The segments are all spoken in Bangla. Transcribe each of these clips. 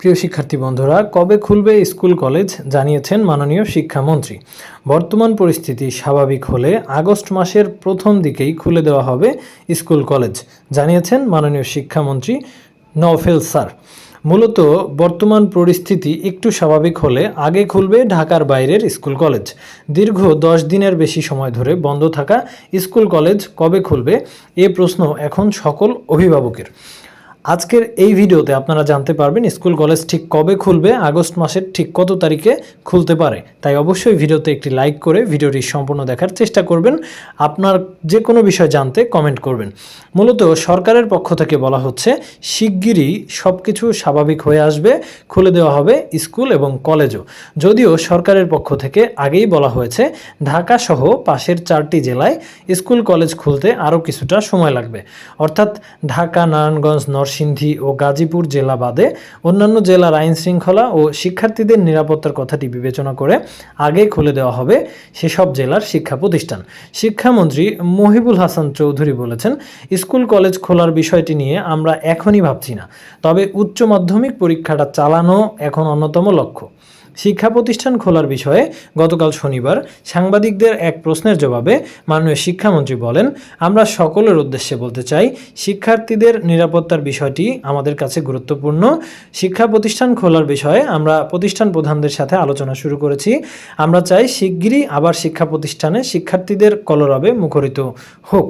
প্রিয় শিক্ষার্থী বন্ধুরা, কবে খুলবে স্কুল কলেজ জানিয়েছেন মাননীয় শিক্ষামন্ত্রী। বর্তমান পরিস্থিতি স্বাভাবিক হলে আগস্ট মাসের প্রথম দিকেই খুলে দেওয়া হবে স্কুল কলেজ, জানিয়েছেন মাননীয় শিক্ষামন্ত্রী নওফেল স্যার। মূলত বর্তমান পরিস্থিতি একটু স্বাভাবিক হলে আগে খুলবে ঢাকার বাইরের স্কুল কলেজ। দীর্ঘ দশ দিনের বেশি সময় ধরে বন্ধ থাকা স্কুল কলেজ কবে খুলবে, এ প্রশ্ন এখন সকল অভিভাবকের। আজকের এই ভিডিওতে আপনারা জানতে পারবেন স্কুল কলেজ ঠিক কবে খুলবে, আগস্ট মাসের ঠিক কত তারিখে খুলতে পারে। তাই অবশ্যই ভিডিওতে একটি লাইক করে ভিডিওটি সম্পূর্ণ দেখার চেষ্টা করবেন। আপনার যে কোনো বিষয় জানতে কমেন্ট করবেন। মূলত সরকারের পক্ষ থেকে বলা হচ্ছে, শিগগিরই সব কিছু স্বাভাবিক হয়ে আসবে, খুলে দেওয়া হবে স্কুল এবং কলেজও। যদিও সরকারের পক্ষ থেকে আগেই বলা হয়েছে, ঢাকা সহ পাশের চারটি জেলায় স্কুল কলেজ খুলতে আরও কিছুটা সময় লাগবে। অর্থাৎ ঢাকা, নারায়ণগঞ্জ নরসিংদী ও গাজীপুর জেলা বাদে অন্যান্য জেলার আইন শৃঙ্খলা ও শিক্ষার্থীদের নিরাপত্তার কথাটি বিবেচনা করে আগে খুলে দেওয়া হবে সেসব জেলার শিক্ষা প্রতিষ্ঠান। শিক্ষামন্ত্রী মহিবুল হাসান চৌধুরী বলেছেন, স্কুল কলেজ খোলার বিষয়টি নিয়ে আমরা এখনই ভাবছি না। তবে উচ্চ মাধ্যমিক পরীক্ষাটা চালানো এখন অন্যতম লক্ষ্য। শিক্ষা প্রতিষ্ঠান খোলার বিষয়ে গতকাল শনিবার সাংবাদিকদের এক প্রশ্নের জবাবে মাননীয় শিক্ষামন্ত্রী বলেন, আমরা সকলের উদ্দেশ্যে বলতে চাই, শিক্ষার্থীদের নিরাপত্তার বিষয়টি আমাদের কাছে গুরুত্বপূর্ণ। শিক্ষা প্রতিষ্ঠান খোলার বিষয়ে আমরা প্রতিষ্ঠান প্রধানদের সাথে আলোচনা শুরু করেছি। আমরা চাই শিগগিরই আবার শিক্ষা প্রতিষ্ঠানে শিক্ষার্থীদের কলরবে মুখরিত হোক।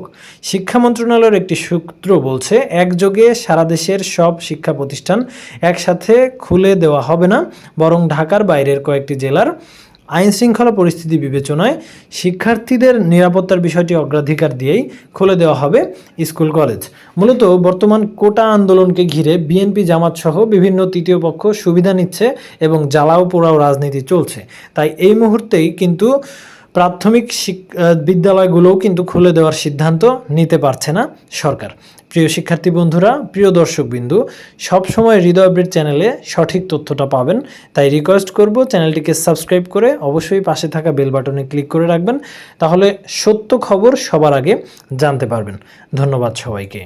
শিক্ষা মন্ত্রণালয়ের একটি সূত্র বলছে, একযোগে সারা দেশের সব শিক্ষা প্রতিষ্ঠান একসাথে খুলে দেওয়া হবে না, বরং ঢাকার বাইরের কয়েকটি জেলার আইন শৃঙ্খলা পরিস্থিতি বিবেচনায় শিক্ষার্থীদের নিরাপত্তার বিষয়টি অগ্রাধিকার দিয়েই খুলে দেওয়া হবে স্কুল কলেজ। মূলত বর্তমান কোটা আন্দোলনকে ঘিরে বিএনপি, জামাত সহ বিভিন্ন তৃতীয় পক্ষ সুবিধা নিচ্ছে এবং জ্বালাও পোড়াও রাজনীতি চলছে। তাই এই মুহূর্তেই কিন্তু প্রাথমিক বিদ্যালয়গুলোও কিন্তু খুলে দেওয়ার সিদ্ধান্ত নিতে পারছে না সরকার। প্রিয় শিক্ষার্থী বন্ধুরা, প্রিয় দর্শকবিন্দু, সবসময় হৃদয় আপডেট চ্যানেলে সঠিক তথ্যটা পাবেন। তাই রিকোয়েস্ট করব চ্যানেলটিকে সাবস্ক্রাইব করে অবশ্যই পাশে থাকা বেল বাটনে ক্লিক করে রাখবেন। তাহলে সত্য খবর সবার আগে জানতে পারবেন। ধন্যবাদ সবাইকে।